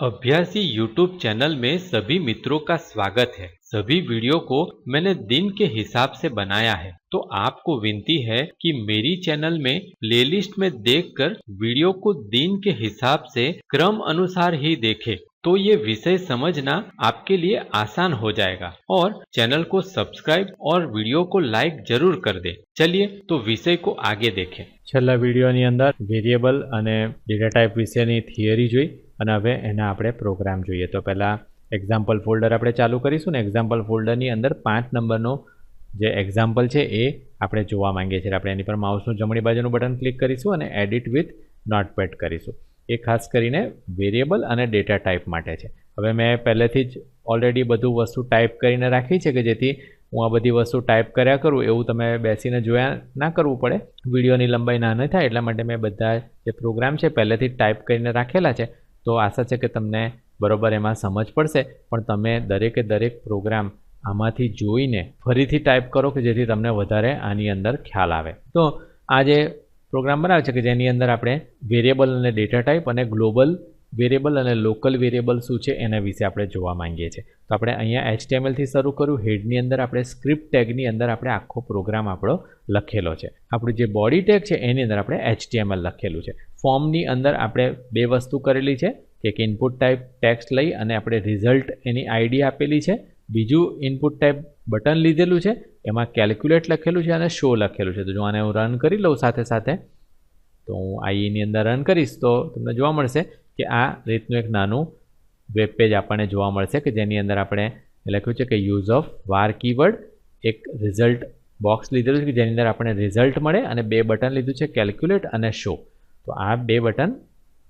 अभ्यासी YouTube channel में सभी मित्रों का स्वागत है सभी वीडियो को मैंने दिन के हिसाब से बनाया है तो आपको विनती है कि मेरी चैनल में प्लेलिस्ट में देखकर वीडियो को दिन के हिसाब से क्रम अनुसार ही देखें तो ये विषय समझना आपके लिए आसान हो जाएगा और चैनल को सब्सक्राइब और वीडियो को लाइक जरूर कर दे चलिए तो विषय को आगे देखें છેલ્લા વિડીયોની અંદર વેરિયેબલ અને ડેટા ટાઈપ વિશેની થિયરી જોઈ અને હવે એના આપણે પ્રોગ્રામ જોઈએ. તો પહેલાં એક્ઝામ્પલ ફોલ્ડર આપણે ચાલુ કરીશું ને એક્ઝામ્પલ ફોલ્ડરની અંદર પાંચ નંબરનો જે એક્ઝામ્પલ છે એ આપણે જોવા માંગીએ છીએ. આપણે એની પર માઉસનું જમણી બાજુનું બટન ક્લિક કરીશું અને એડિટ વિથ નોટપેડ કરીશું. એ ખાસ કરીને વેરિયેબલ અને ડેટા ટાઈપ માટે છે. હવે મેં પહેલેથી જ ઓલરેડી બધું વસ્તુ ટાઈપ કરીને રાખી છે કે જેથી હું આ બધી વસ્તુ ટાઈપ કર્યા કરું, એવું તમે બેસીને જોયા ના કરવું પડે. વિડીયોની લંબાઈ નાની થાય, એટલા માટે મેં બધા જે પ્રોગ્રામ છે, પહેલેથી ટાઈપ કરીને રાખેલા છે. તો આશા છે કે તમને બરોબર એમાં સમજ પડશે. પણ તમે દરેકે દરેક પ્રોગ્રામ આમાંથી જોઈને ફરીથી ટાઈપ કરો કે જેથી તમને વધારે આની અંદર ખ્યાલ આવે. તો આ જે પ્રોગ્રામ બનાવે છે કે જેની અંદર આપણે વેરિયેબલ અને ડેટા ટાઈપ અને ગ્લોબલ વેરિયેબલ અને લોકલ વેરિયેબલ શું છે એના વિશે આપણે જોવા માંગીએ છીએ. તો આપણે અહીંયા એચટીએમએલથી શરૂ કર્યું હેડની અંદર આપણે સ્ક્રિપ્ટ ટેગની અંદર આપણે આખો પ્રોગ્રામ આપણો લખેલો છે. આપણું જે બોડી ટેગ છે એની અંદર આપણે એચટીએમએલ લખેલું છે. ફોર્મની અંદર આપણે બે વસ્તુ કરેલી છે, કે એક ઇનપુટ ટાઈપ ટેક્સ્ટ લઈ અને આપણે રિઝલ્ટ એની આઈડી આપેલી છે. બીજું ઇનપુટ ટાઈપ બટન લીધેલું છે, એમાં કેલ્ક્યુલેટ લખેલું છે અને શો લખેલું છે. તો જો આને હું રન કરી લઉં સાથે સાથે, તો હું આઈની અંદર રન કરીશ, તો તમને જોવા મળશે કે આ રીતનું એક નાનું વેબ પેજ આપણને જોવા મળશે કે જેની અંદર આપણે લખ્યું છે કે યુઝ ઓફ વાર કીવર્ડ એક રિઝલ્ટ બોક્સ લીધેલું છે કે જેની અંદર આપણે રિઝલ્ટ મળે અને બે બટન લીધું છે કેલ્ક્યુલેટ અને શો તો આ બે બટન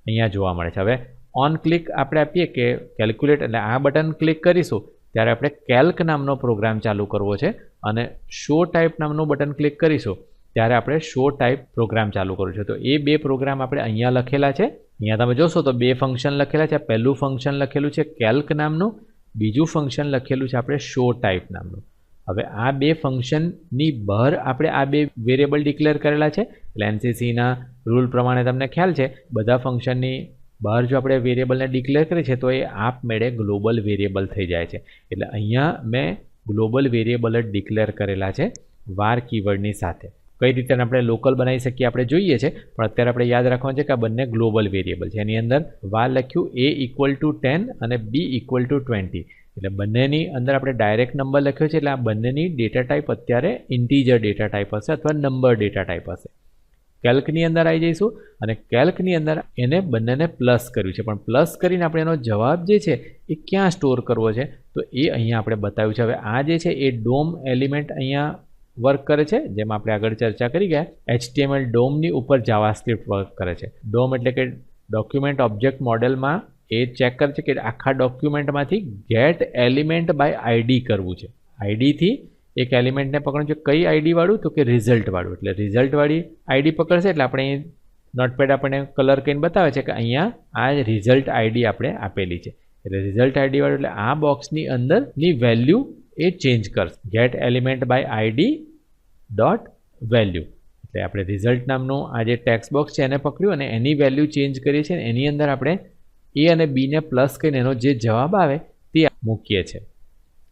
અહીંયા જોવા મળે છે. હવે ઓન ક્લિક આપણે આપીએ કે કેલ્ક્યુલેટ એટલે આ બટન ક્લિક કરીશું, ત્યારે આપણે કેલ્ક નામનો પ્રોગ્રામ ચાલુ કરવો છે અને શો ટાઈપ નામનું બટન ક્લિક કરીશું, ત્યારે આપણે શો ટાઈપ પ્રોગ્રામ ચાલુ કરવું છે. તો એ બે પ્રોગ્રામ આપણે અહીંયા લખેલા છે. અહીંયા તમે જોશો તો બે ફંક્શન લખેલા છે. પહેલું ફંક્શન લખેલું છે કેલ્ક નામનું. બીજું ફંક્શન લખેલું છે આપણે શો ટાઈપ નામનું. હવે આ બે ફંક્શનની બહાર આપણે આ બે વેરિયેબલ ડિક્લેર કરેલા છે. એટલે એનસીસીના રૂલ પ્રમાણે તમને ખ્યાલ છે. બધા ફંક્શનની બહાર જો આપણે વેરિયેબલને ડિક્લેર કરીએ છીએ તો એ આપમેળે ગ્લોબલ વેરિયેબલ થઈ જાય છે. એટલે અહીંયા મેં ગ્લોબલ વેરિયેબલ જ ડિક્લેર કરેલા છે. વાર કીવર્ડની સાથે. કઈ રીતે આપણે લોકલ બનાવી શકીએ આપણે જોઈએ છે, પણ અત્યારે આપણે યાદ રાખવાનું છે કે આ બંને ગ્લોબલ વેરિયેબલ છે. એની અંદર વાર લખ્યું એ ઇક્વલ ટુ ટેન અને બી ઇક્વલ ટુ ટ્વેન્ટી એટલે બંનેની અંદર આપણે ડાયરેક્ટ નંબર લખ્યો છે, એટલે આ બંનેની ડેટા ટાઈપ અત્યારે ઇન્ટીજર ડેટા ટાઈપ હશે અથવા નંબર ડેટા ટાઈપ હશે. કેલ્કની અંદર આવી જઈશું અને કેલ્કની અંદર એને બંનેને પ્લસ કર્યું છે. પણ પ્લસ કરીને આપણે એનો જવાબ જે છે, એ ક્યાં સ્ટોર કરવો છે? તો એ અહીંયા આપણે બતાવ્યું છે. હવે આ જે છે, એ ડોમ એલિમેન્ટ અહીંયા વર્ક કરે છે, જેમ આપણે આગળ ચર્ચા કરી ગયા એચટીએમએલ ડોમની ઉપર જાવા સ્ક્રિપ્ટ વર્ક કરે છે. ડોમ એટલે કે ડોક્યુમેન્ટ ઓબ્જેક્ટ મોડેલમાં એ ચેક કરે છે કે આખા ડોક્યુમેન્ટમાંથી ગેટ એલિમેન્ટ બાય આઈડી કરવું છે. આઈડીથી એક એલિમેન્ટને પકડવું છે. કઈ આઈડીવાળું તો કે રિઝલ્ટવાળું એટલે રિઝલ્ટવાળી આઈડી પકડશે એટલે આપણે નોટપેડ આપણને કલર કરીને બતાવે છે કે અહીંયા આ રિઝલ્ટ આઈડી આપણે આપેલી છે. એટલે રિઝલ્ટ આઈડી વાળું એટલે આ બોક્સની અંદરની વેલ્યુ એ ચેન્જ કરશે. Get element by ID dot value એટલે આપણે રિઝલ્ટ નામનું આ જે ટેક્સ બોક્સ છે એને પકડ્યું અને એની વેલ્યુ ચેન્જ કરીએ છીએ એની અંદર આપણે એ અને બીને પ્લસ કરીને એનો જે જવાબ આવે તે મૂકીએ છીએ.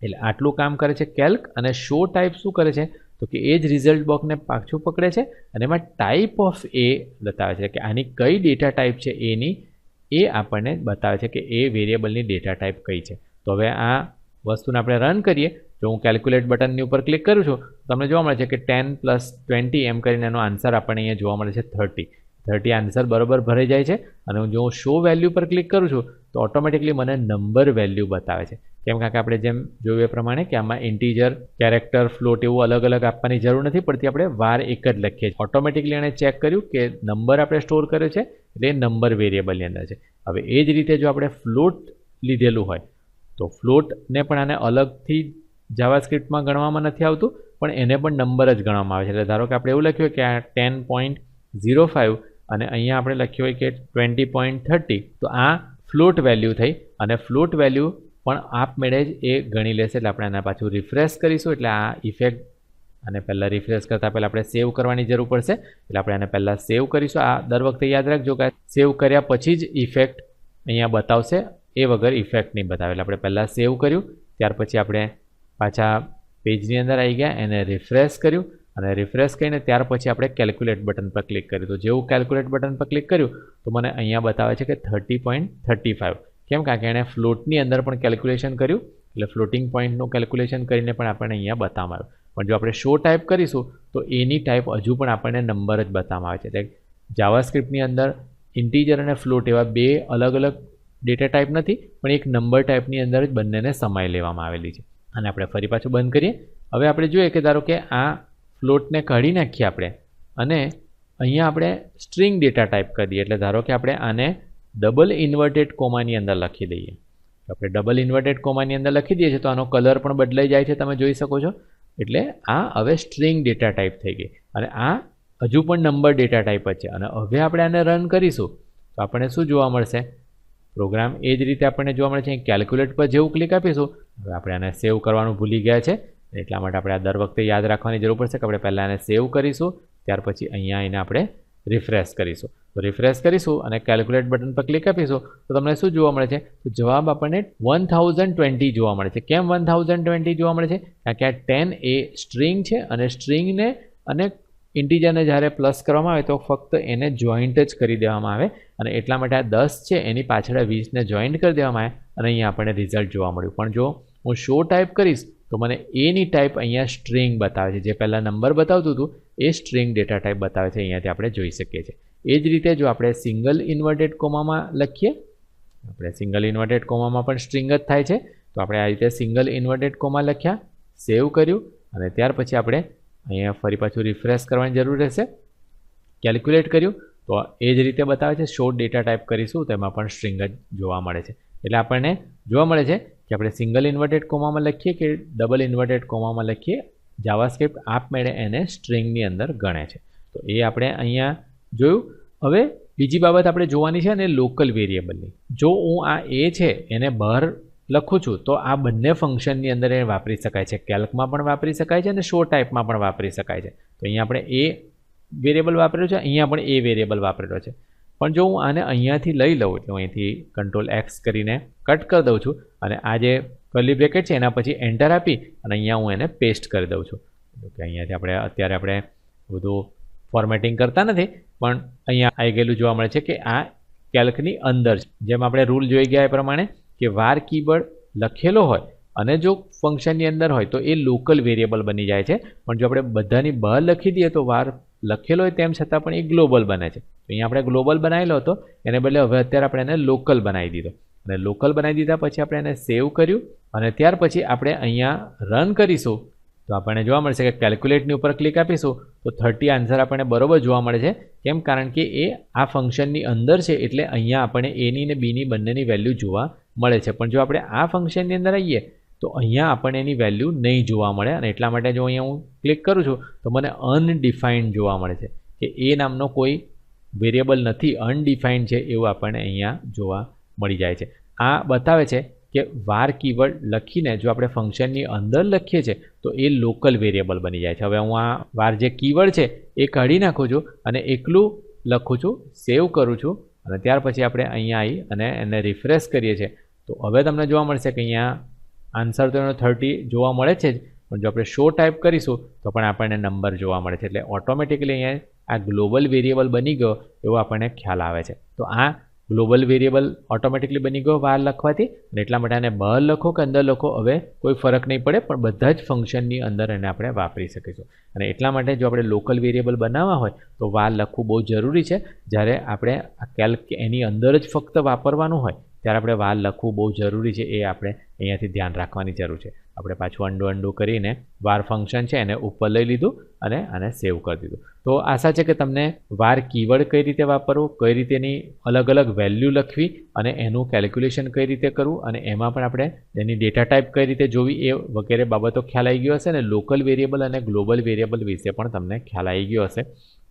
એટલે આટલું કામ કરે છે કેલ્ક અને શો ટાઈપ શું કરે છે? તો કે એ જ રિઝલ્ટ બોક્સને પાછું પકડે છે અને એમાં ટાઈપ ઓફ એ બતાવે છે. કે આની કઈ ડેટા ટાઈપ છે એની એ આપણને બતાવે છે કે એ વેરિયેબલની ડેટા ટાઈપ કઈ છે. તો હવે આ વસ્તુને આપણે રન કરીએ જો હું કેલ્ક્યુલેટ બટનની ઉપર ક્લિક કરું છું, તમને જોવા મળે છે કે ટેન પ્લસ ટ્વેન્ટી એમ કરીને એનો આન્સર આપણને અહીંયા જોવા મળે છે થર્ટી થર્ટી આન્સર બરોબર ભરાઈ જાય છે અને જો હું શો વેલ્યુ પર ક્લિક કરું છું, તો ઓટોમેટિકલી મને નંબર વેલ્યુ બતાવે છે. કેમ કારણ કે આપણે જેમ જોયું એ પ્રમાણે કે આમાં ઇન્ટીજર કેરેક્ટર ફ્લોટ એવું અલગ અલગ આપવાની જરૂર નથી, પડતી આપણે વાર એક જ લખીએ છીએ. ઓટોમેટિકલી એણે ચેક કર્યું કે નંબર આપણે સ્ટોર કર્યો છે, એટલે નંબર વેરિયેબલની અંદર છે. હવે એ જ રીતે જો આપણે ફ્લોટ લીધેલું હોય, તો ફ્લોટને પણ આને અલગથી જાવા સ્ક્રિપ્ટમાં ગણવામાં નથી આવતું, પણ એને પણ નંબર જ ગણવામાં આવે છે. એટલે ધારો કે આપણે એવું લખ્યું કે આ ટેન પોઈન્ટ ઝીરો ફાઇવ અને અહીંયા આપણે લખ્યું હોય કે ટ્વેન્ટી પોઈન્ટ થર્ટી તો આ ફ્લોટ વેલ્યુ થઈ અને ફ્લોટ વેલ્યુ પણ આપમેળે જ એ ગણી લેશે. એટલે આપણે આના પાછું રિફ્રેશ કરીશું. એટલે આ ઇફેક્ટ અને પહેલાં રિફ્રેશ કરતાં પહેલાં આપણે સેવ કરવાની જરૂર પડશે. એટલે આપણે આને પહેલાં સેવ કરીશું. આ દર વખતે યાદ રાખજો કે સેવ કર્યા પછી જ ઇફેક્ટ અહીંયા બતાવશે. એ વગર ઇફેક્ટ નહીં બતાવે. એટલે આપણે પહેલાં સેવ કર્યું, ત્યાર પછી આપણે પાછા પેજની અંદર આવી ગયા, એને રિફ્રેશ કર્યું અને રિફ્રેશ કરીને ત્યાર પછી આપણે કેલ્ક્યુલેટ બટન પર ક્લિક કર્યું તો જેવું કેલ્ક્યુલેટ બટન પર ક્લિક કર્યું, તો મને અહીંયા બતાવે છે કે થર્ટી પોઈન્ટ થર્ટી ફાઇવ કેમ? કારણ કે એણે ફ્લોટની અંદર પણ કેલ્ક્યુલેશન કર્યું, એટલે ફ્લોટિંગ પોઈન્ટનું કેલ્ક્યુલેશન કરીને પણ આપણને અહીંયા બતાવવામાં આવ્યું. પણ જો આપણે શો ટાઈપ કરીશું, તો એની ટાઈપ હજુ પણ આપણને નંબર જ બતાવવામાં આવે છે. એટલે જાવા સ્ક્રિપ્ટની અંદર ઇન્ટીજર અને ફ્લોટ એવા બે અલગ અલગ ડેટા ટાઈપ નથી, પણ એક નંબર ટાઈપની અંદર જ બંનેને સમાઈ લેવામાં આવેલી છે. અને આપણે ફરી પાછું બંધ કરીએ. હવે આપણે જોઈએ કે ધારો કે આ ફ્લોટને કાઢી નાખીએ આપણે અને અહીંયા આપણે સ્ટ્રિંગ ડેટા ટાઈપ કરી દઈએ. એટલે ધારો કે આપણે આને ડબલ ઇન્વર્ટેડ કોમાની અંદર લખી દઈએ. આપણે ડબલ ઇન્વર્ટેડ કોમાની અંદર લખી દઈએ છીએ તો આનો કલર પણ બદલાઈ જાય છે, તમે જોઈ શકો છો. એટલે આ હવે સ્ટ્રિંગ ડેટા ટાઈપ થઈ ગઈ. અને આ હજુ પણ નંબર ડેટા ટાઈપ જ છે. અને હવે આપણે આને રન કરીશું. તો આપણને શું જોવા મળશે? પ્રોગ્રામ એ જ રીતે આપણને જોવા મળે છે. કેલ્ક્યુલેટ પર જેવું ક્લિક આપીશું, હવે આપણે આને સેવ કરવાનું ભૂલી ગયા છે. એટલા માટે આપણે આ દર વખતે યાદ રાખવાની જરૂર પડશે કે આપણે પહેલાં આને સેવ કરીશું, ત્યાર પછી અહીંયા એને આપણે રિફ્રેશ કરીશું. તો રિફ્રેશ કરીશું અને કેલ્ક્યુલેટ બટન પર ક્લિક આપીશું, તો તમને શું જોવા મળે છે? તો જવાબ આપણને વન થાઉઝન્ડ ટ્વેન્ટી જોવા મળે છે. કેમ વન થાઉઝન્ડ ટ્વેન્ટી જોવા મળે છે? કારણ કે આ ટેન એ સ્ટ્રિંગ છે અને સ્ટ્રિંગને અને ઇન્ટીજરને જ્યારે પ્લસ કરવામાં આવે તો ફક્ત એને જોઈન્ટ જ કરી દેવામાં આવે અને એટલા માટે આ દસ છે, એની પાછળ વીસને જોઈન્ટ કરી દેવામાં આવે અને અહીંયા આપણને રિઝલ્ટ જોવા મળ્યું. પણ જો હું શો ટાઈપ કરીશ, તો મને એની ટાઈપ અહીંયા સ્ટ્રિંગ બતાવે છે. જે પહેલાં નંબર બતાવતું હતું, એ સ્ટ્રિંગ ડેટા ટાઈપ બતાવે છે. અહીંયાથી આપણે જોઈ શકીએ છીએ. એ જ રીતે જો આપણે સિંગલ ઇન્વર્ટેડ કોમામાં લખીએ, આપણે સિંગલ ઇન્વર્ટેડ કોમામાં પણ સ્ટ્રિંગ જ થાય છે. તો આપણે આ રીતે સિંગલ ઇન્વર્ટેડ કોમા લખ્યા, સેવ કર્યું અને ત્યાર પછી આપણે અહીંયા ફરી પાછું રિફ્રેશ કરવાની જરૂર રહેશે. કેલ્ક્યુલેટ કર્યું, તો એ જ રીતે બતાવે છે શોર્ટ ડેટા ટાઈપ કરીશું, તો એમાં પણ સ્ટ્રિંગ જ જોવા મળે છે. એટલે આપણને જોવા મળે છે કે આપણે સિંગલ ઇન્વર્ટેડ કોમામાં લખીએ કે ડબલ ઇન્વર્ટેડ કોમામાં લખીએ જાવાસ્ક્રિપ્ટ આપમેળે એને સ્ટ્રિંગની અંદર ગણે છે. તો એ આપણે અહીંયા જોયું. હવે બીજી બાબત આપણે જોવાની છે અને લોકલ વેરિયેબલની જો હું આ એ છે, એને બહાર લખું છું, તો આ બંને ફંક્શનની અંદર એ વાપરી શકાય છે. કેલ્કમાં પણ વાપરી શકાય છે અને શો ટાઈપમાં પણ વાપરી શકાય છે. તો અહીંયા આપણે એ વેરિયેબલ વાપરેલો છે, અહીંયા પણ એ વેરિયેબલ વાપરેલો છે. પણ જો હું આને અહીંયાથી લઈ લઉં, એટલે હું અહીંથી કંટ્રોલ એક્સ કરીને કટ કરી દઉં છું અને આ જે કર્લી બ્રેકેટ છે, એના પછી એન્ટર આપી અને અહીંયા હું એને પેસ્ટ કરી દઉં છું. કે અહીંયાથી આપણે, અત્યારે આપણે બધું ફોર્મેટિંગ કરતા નથી, પણ અહીંયા આવી ગયેલું જોવા મળે છે કે આ કેલ્કની અંદર જેમ આપણે રૂલ જોઈ ગયા એ પ્રમાણે કે વાર કીબોર્ડ લખેલો હોય અને જો ફંક્શનની અંદર હોય તો એ લોકલ વેરિયેબલ બની જાય છે. પણ જો આપણે બધાની બહાર લખી દઈએ તો વાર લખેલો હોય તેમ છતાં પણ એ ગ્લોબલ બને છે. તો અહીંયા આપણે ગ્લોબલ બનાવેલો હતો, એને બદલે હવે અત્યારે આપણે એને લોકલ બનાવી દીધો. અને લોકલ બનાવી દીધા પછી આપણે એને સેવ કર્યું અને ત્યાર પછી આપણે અહીંયા રન કરીશું. તો આપણને જોવા મળશે કે કેલ્ક્યુલેટની ઉપર ક્લિક આપીશું, તો થર્ટી આન્સર આપણને બરોબર જોવા મળે છે. કેમ? કારણ કે એ આ ફંક્શનની અંદર છે, એટલે અહીંયા આપણે એની ને બીની બંનેની વેલ્યુ જોવા મળે છે. પણ જો આપણે આ ફંક્શનની અંદર આવીએ, તો અહીંયા આપણને એની વેલ્યુ નહીં જોવા મળે અને એટલા માટે જો અહીંયા હું ક્લિક કરું છું, તો મને અનડિફાઇન્ડ જોવા મળે છે. કે એ નામનો કોઈ વેરિયેબલ નથી અનડિફાઇન્ડ છે એવું આપણને અહીંયા જોવા મળી જાય છે. આ બતાવે છે કે વાર કીવર્ડ લખીને જો આપણે ફંક્શનની અંદર લખીએ છીએ, તો એ લોકલ વેરિયેબલ બની જાય છે. હવે હું આ વાર જે કીવર્ડ છે, એ કાઢી નાખું છું અને એકલું લખું છું સેવ કરું છું અને ત્યાર પછી આપણે અહીંયા આવી અને એને રિફ્રેશ કરીએ છીએ. તો હવે તમને જોવા મળશે કે અહીંયા આન્સર તો એનો થર્ટી જોવા મળે છે જ, પણ જો આપણે શો ટાઈપ કરીશું, તો પણ આપણને નંબર જોવા મળે છે. એટલે ઓટોમેટિકલી અહીંયા આ ગ્લોબલ વેરિયેબલ બની ગયો એવો આપણને ખ્યાલ આવે છે. તો આ ગ્લોબલ વેરિયેબલ ઓટોમેટિકલી બની ગયો વાર લખવાથી, અને એટલા માટે આને બહાર લખો કે અંદર લખો, હવે કોઈ ફરક નહીં પડે, પણ બધા જ ફંક્શનની અંદર એને આપણે વાપરી શકીશું. અને એટલા માટે જો આપણે લોકલ વેરિયેબલ બનાવવા હોય, તો વાર લખવું બહુ જરૂરી છે. જ્યારે આપણે આ કેલ્ક એની અંદર જ ફક્ત વાપરવાનું હોય ત્યારે આપણે વાર લખવું બહુ જરૂરી છે એ આપણે અહીંયાથી ધ્યાન રાખવાની જરૂર છે. આપણે પાછું અંડુ અંડું કરીને વાર ફંક્શન છે એને ઉપર લઈ લીધું અને આને સેવ કરી દીધું. તો આશા છે કે તમને વાર કીવર્ડ કઈ રીતે વાપરવું, કઈ રીતેની અલગ અલગ વેલ્યુ લખવી અને એનું કેલ્ક્યુલેશન કઈ રીતે કરવું અને એમાં પણ આપણે એની ડેટા ટાઈપ કઈ રીતે જોવી એ વગેરે બાબતો ખ્યાલ આવી ગયો હશે અને લોકલ વેરિયેબલ અને ગ્લોબલ વેરિયેબલ વિશે પણ તમને ખ્યાલ આવી ગયો હશે.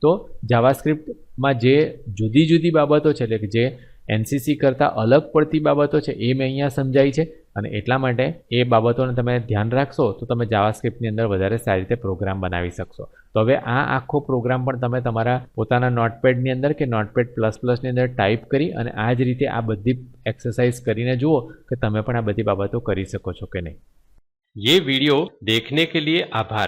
તો જાવાસ્ક્રિપ્ટમાં જે જુદી જુદી બાબતો છે એટલે કે જે એનસીસી કરતાં અલગ પડતી બાબતો છે એ મેં અહીંયા સમજાવી છે અને એટલા માટે એ બાબતોને તમે ધ્યાન રાખશો તો તમે જાવાસ્ક્રિપ્ટની અંદર વધારે સારી રીતે પ્રોગ્રામ બનાવી શકશો તો હવે આ આખો પ્રોગ્રામ પણ તમે તમારા પોતાના નોટપેડની અંદર કે નોટપેડ પ્લસ પ્લસની અંદર ટાઈપ કરી અને આ જ રીતે આ બધી एक्सरसाइज કરીને જુઓ કે તમે પણ આ બધી બાબતો કરી શકો છો કે નહીં ये वीडियो देखने के लिए आभार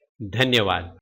ધન્યવાદ.